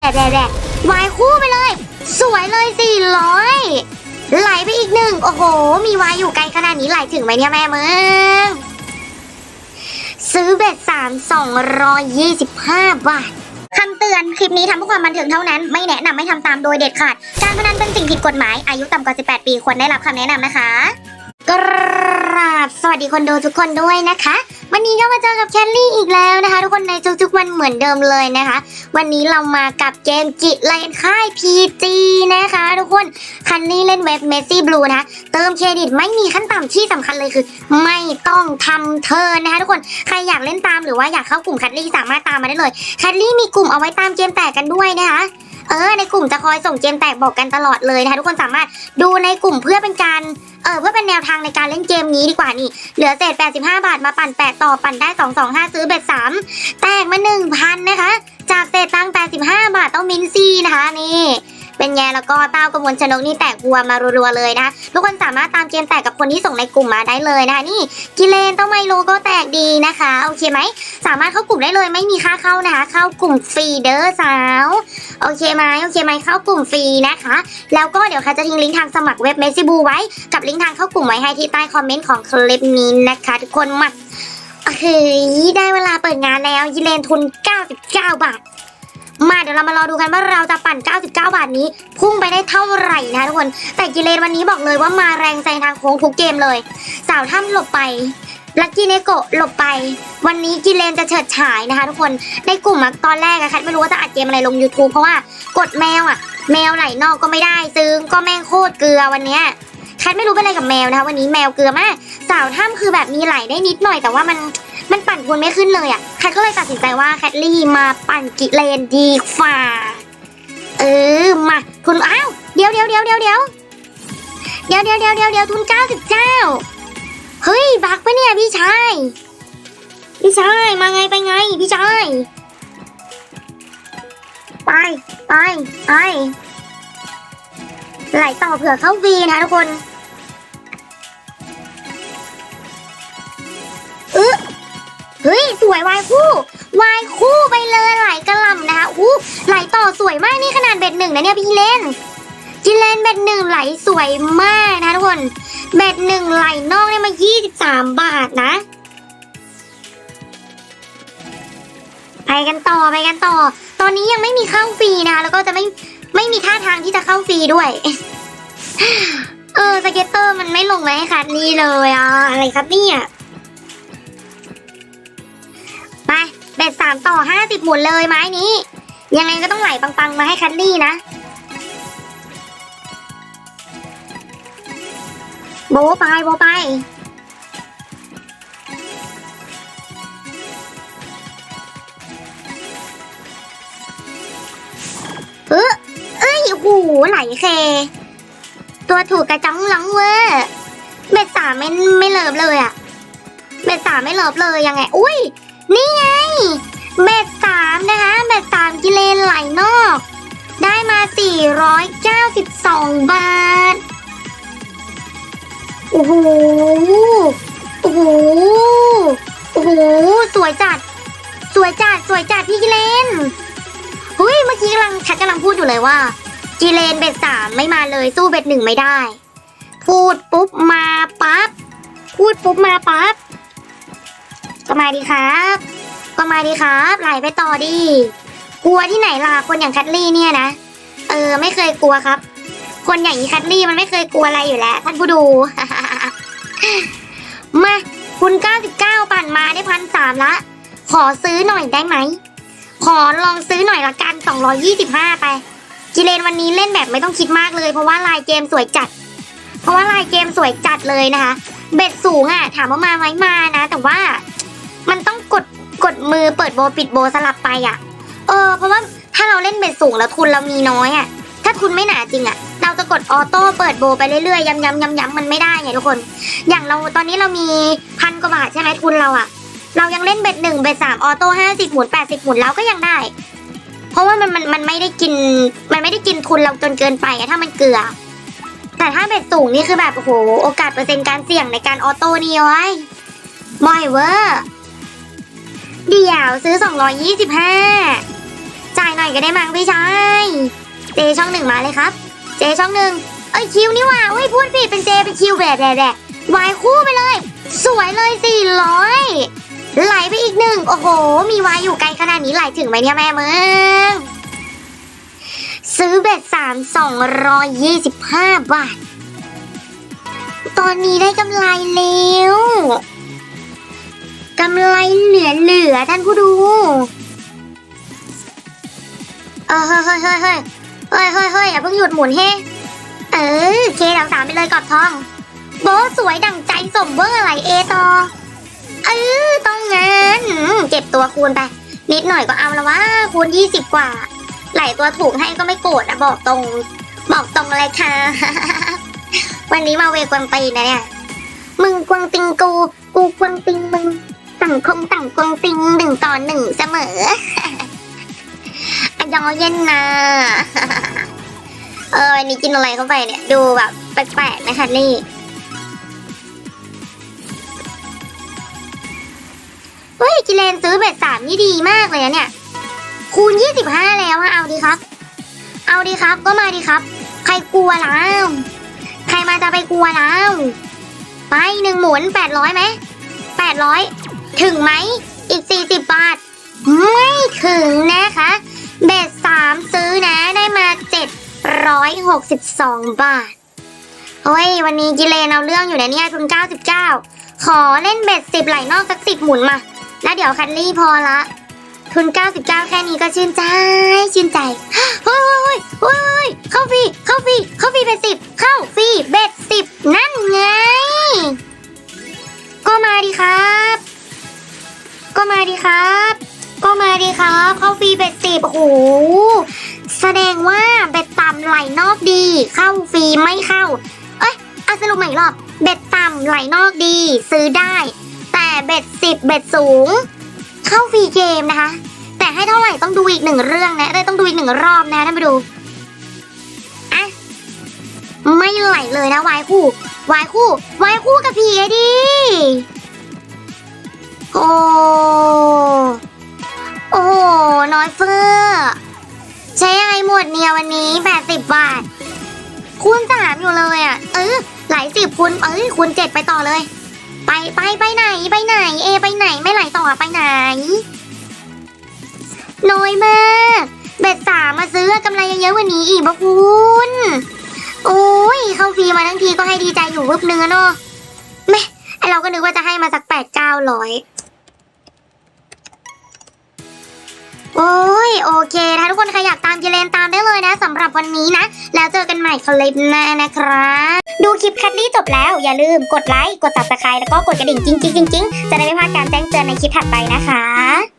แต่แต่แต่วายคู่ไปเลย สวยเลยสี่ร้อยไหลไปอีกหนึ่งโอ้โห มีวายอยู่ไกลขนาดนี้ไหลถึงไหมเนี่ยแม่มึงซื้อเบ็ดสามสองร้อยยี่สิบห้าบาทคำเตือนคลิปนี้ทำเพื่อความบันเทิงเท่านั้น ไม่แนะนำให้ทำตามโดยเด็ดขาด การพนันเป็นสิ่งผิดกฎหมายอายุต่ำกว่า 18 ปีควรได้รับคำแนะนำนะคะ กราบสวัสดีคนดูทุกคนด้วยนะคะ วันนี้ก็มาเจอกับแคลลี่อีกแล้วนะคะ ทุกคนในทุกๆวันเหมือนเดิมเลยนะคะ วันนี้เรามากับเกมจิเลนค่าย PG นะคะ ทุกคนคันนี้เล่นเว็บ Messi Blue นะคะเติมเครดิตไม่มีขั้นต่ำที่สำคัญเลยคือ ไม่ต้องทำเทิร์นนะคะ ทุกคนใครอยากเล่นตามหรือว่าอยากเข้ากลุ่มแคทลี่สามารถตามมาได้เลยแคทลี่มีกลุ่มเอาไว้ตามเกมแตกกันด้วยนะคะ เออในกลุ่มจะคอยส่งเกมแตกบอกกันตลอดเลยนะคะทุกคนสามารถดูในกลุ่มเพื่อเป็นการเออเพื่อเป็นแนวทางในการเล่นเกมนี้ดีกว่านี่เหลือเศษ85 บาทมาปั่น 8 ต่อปั่นได้ 225 ซื้อเบ็ด3แตกมา 1,000 นะคะ จากเศษตัง85 บาทต้องมินซี่นะคะนี่ เป็นไงแล้วก็เต้ากระมวลชนกนี่แตกวัวมารัวๆเลยนะคะทุกคนสามารถตามเกมแตกกับคนที่ส่งในกลุ่มมาได้เลยนะคะนี่กิเลนต้องไมโลก็แตกดีนะคะโอเคไหมสามารถเข้ากลุ่มได้เลยไม่มีค่าเข้านะคะ เข้ากลุ่มฟรีเด้อสาวโอเคไหมโอเคไหมเข้ากลุ่มฟรีนะคะ แล้วก็เดี๋ยวค่ะจะทิ้งลิงก์ทางสมัครเว็บเมซิบูไว้กับลิงก์ทางเข้ากลุ่มไว้ให้ที่ใต้คอมเมนต์ของคลิปนี้นะคะ ทุกคนมาเฮ้ยได้เวลาเปิดงานแล้วยิเลนทุน 99 บาท มาเดี๋ยวเรามารอดูกันว่าเราจะปั่น 99 บาทนี้ พุ่งไปได้เท่าไหร่นะทุกคน แต่กิเลนวันนี้บอกเลยว่ามาแรงแซงทางโค้งทุกเกมเลย สาวถ้ำหลบไปลักกี้เนโกะหลบไป วันนี้กิเลนจะเฉิดฉายนะคะ ทุกคนในกลุ่มอะตอนแรกอะแคทไม่รู้ว่าจะอัดเกมอะไรลง YouTube เพราะว่ากดแมวอะแมวไหลนอกก็ไม่ได้ซึ่งก็แม่งโคตรเกลือวันเนี้ยแคทไม่รู้เป็นอะไรกับแมวนะคะ วันนี้แมวเกลือมาก สาวถ้ำคือแบบมีไหลได้นิดหน่อยแต่ว่ามัน มันปั่นทุนไม่ขึ้นเลยอะแคทก็เลยตัดสินใจว่าแคทลี่มาปั่นกิเลนดีกว่าเออมาทุนอ้าวเดี๋ยวเดี๋ยวเดี๋ยวเดี๋ยวเดี๋ยวเดี๋ยวเดี๋ยวเดี๋ยวเดี๋ยวเดี๋ยวทุนเก้าสิบเก้าเฮ้ยบักปะเนี่ยพี่ชายพี่ชายมาไงไปไงพี่ชายไปไปไปไหลต่อเผื่อเข้าวีนะทุกคน เฮ้ยสวยวายคู่วายคู่ไปเลยไหลกระลำนะคะอู้ไหลต่อสวยมากนี่ขนาดเบ็ดหนึ่งนะเนี่ยพี่เลนจิเลนเบ็ดหนึ่งไหลสวยมากนะทุกคนเบ็ดหนึ่งไหลนอกเนี่ยมา 23 บาทนะไปกันต่อไปกันต่อ ตอนนี้ยังไม่มีเข้าฟรีนะคะแล้วก็จะไม่ไม่มีท่าทางที่จะเข้าฟรีด้วย เออสเก็ตเตอร์มันไม่ลงมาให้คัดนี่เลยอะอะไรครับเนี่ย ดสามต่อห้าสิบหมุนเลยไม้นี้ ยังไงก็ต้องไหลปังๆมาให้คัดลี่นะโบไปโบไปเออเอ้ยโอ้โหไหลเค ตัวถูกกระจ้องหลังเวอร์เบ็ดสามไม่ไม่เลิฟเลยอะเบ็ดสามไม่เลิฟเลยยังไง อุ้ย นี่ไง เบ็ดสามนะคะเบ็ดสามกิเลนไหลนอก ได้มา 492 บาท โอ้โห โอ้โห โอ้โห สวยจัด สวยจัด สวยจัดพี่กิเลนเฮ้ย เมื่อกี้กำลังแคทกำลังพูดอยู่เลยว่าจีเลนเบ็ดสามไม่มาเลยสู้เบ็ดหนึ่งไม่ได้ พูดปุ๊บมาปั๊บ พูดปุ๊บมาปั๊บ มาดีครับ ก็มาดีครับไหลไปต่อดี กลัวที่ไหนล่ะคนอย่างแคทลี่เนี่ยนะ เออ ไม่เคยกลัวครับ คนอย่างอีแคทลี่มันไม่เคยกลัวอะไรอยู่แล้วท่านผู้ดู มาคุณ 99 ปั่นมาได้พันสามละ ขอซื้อหน่อยได้ไหม ขอลองซื้อหน่อยละกัน 225 ไป กิเลนวันนี้เล่นแบบไม่ต้องคิดมากเลย เพราะว่าลายเกมสวยจัด เพราะว่าลายเกมสวยจัดเลยนะคะ เบ็ดสูงอะ ถามว่ามาไหมมานะ แต่ว่า มันต้องกดกดมือเปิดโบปิดโบสลับไปอะเออ เพราะว่าถ้าเราเล่นเบ็ดสูงแล้วทุนเรามีน้อยอะถ้าทุนไม่หนาจริงอะเราจะกดออโต้เปิดโบไปเรื่อยๆย้ำๆย้ำๆมันไม่ได้ไงทุกคน อย่างเราตอนนี้เรามีพันกว่าบาทใช่ไหมทุนเราอะเรายังเล่นเบ็ดหนึ่งเบ็ดสามออโต้ห้าสิบหมุนแปดสิบหมุนแล้วก็ยังได้ เพราะว่ามันมันมันไม่ได้กินมันไม่ได้กินทุนเราจนเกินไปอะถ้ามันเกลือแต่ถ้าเบ็ดสูงนี่คือแบบโอ้โหโอกาสเปอร์เซ็นต์การเสี่ยงในการออโต้นี่ย้อยบ่อยเวอร์ เดี๋ยวซื้อสองร้อยยี่สิบห้าจ่ายหน่อยก็ได้มั้งพี่ชาย เจช่องหนึ่งมาเลยครับ เจช่องหนึ่งเอ้ยคิวนี่ว่าเฮ้ยพูดผิดเป็นเจเป็นคิวแบบแบบแบบวายคู่ไปเลย สวยเลยสี่ร้อยไหลไปอีกหนึ่งโอ้โห มีวายอยู่ไกลขนาดนี้ไหลถึงไหมเนี่ยแม่มึงซื้อเบ็ดสามสองร้อยยี่สิบห้าบาท ตอนนี้ได้กำไรแล้ว กำไรเหลือเหลือๆท่านผู้ดู เออเฮ้ยเฮ้ยเฮ้ยเฮ้ยเฮ้ยเฮ้ยเฮ้ยอย่าเพิ่งหยุดหมุนเฮ้เออเคดังสามไปเลยกอบทอง โบสวยดังใจสมเบอร์อะไรเอต่อเออต้องงานเก็บตัวคูณไป นิดหน่อยก็เอาละว่าคูณยี่สิบกว่าไหลตัวถูกให้ก็ไม่โกรธอะบอกตรง บอกตรงเลยค่ะ วันนี้มาเวกวนตีนนะเนี่ย มึงกวงติงกู กูกวงติงมึง คงต่างกวงติงหนึ่งต่อหนึ่งเสมออะยอเย็นนะเออวันนี้กินอะไรเข้าไปเนี่ย ดูแบบแปลกๆนะคะนี่เฮ้ยกิเลนซื้อเบ็ดสามนี่ดีมากเลยนะเนี่ย คูณยี่สิบห้าแล้วอะเอาดีครับ เอาดีครับก็มาดีครับ ใครกลัวแล้วใครมาจะไปกลัวแล้วไปหนึ่งหมุนแปดร้อยไหมแปดร้อย ถึงไหมอีกสี่สิบบาท ไม่ถึงนะคะ เบ็ดสามซื้อนะได้มาเจ็ดร้อยหกสิบสองบาทเฮ้ย วันนี้กิเลนเอาเรื่องอยู่นะเนี่ยทุนเก้าสิบเก้าขอเล่นเบ็ดสิบไหลนอกสักสิบหมุนมา แล้วเดี๋ยวคันลี่พอละ ทุน 99 แค่นี้ก็ชื่นใจ ชื่นใจเฮ้ยเฮ้ยเฮ้ยเฮ้ยเข้าฟรีเข้าฟรีเข้าฟรีเบ็ดสิบเข้าฟรีเบ็ดสิบนั่นไง ก็มาดีครับ ก็มาดีครับ ก็มาดีครับเข้าฟรีเบ็ดสิบโอ้โหแสดงว่าเบ็ดต่ำไหลนอกดี เข้าฟรีไม่เข้า เอ้ยเอาสรุปใหม่รอบเบ็ดต่ำไหลนอกดี ซื้อได้ แต่เบ็ดสิบเบ็ดสูง เข้าฟรีเกมนะคะ แต่ให้เท่าไหร่ต้องดูอีกหนึ่งเรื่องนะได้ต้องดูอีกหนึ่งรอบนะท่านไปดูอะไม่ไหลเลยนะวายคู่วายคู่วายคู่กับผีดิ โอ้โอ้น้อยเฟอร์ใช้ยังไงหมดเนี่ยวันนี้แปดสิบบาท คูณสามอยู่เลยอะ เออหลสิบคูณเอ้ยคูณเจ็ดไปต่อเลย ไปไปไปไหนไปไหน เอไปไหนไม่ไหลต่อไปไหน น้อยมากเบ็ดสามมาซื้อกำไรเยอะๆว่านี้อีกบะคุณโอ้ยเข้าฟรีมาทั้งทีก็ให้ดีใจอยู่วึบเนื้อเนาะแม่ไอเราก็นึกว่าจะให้มาสักแปดเก้าร้อย โอเคถ้าทุกคนใครอยากตามกิเลนตามได้เลยนะสำหรับวันนี้นะ แล้วเจอกันใหม่คลิปหน้านะครับดูคลิปคัดลี่จบแล้วอย่าลืมกดไลค์กด subscribe แล้วก็กดกระดิ่งจริงๆๆๆจะได้ไม่พลาดการแจ้งเตือนในคลิปถัดไปนะคะ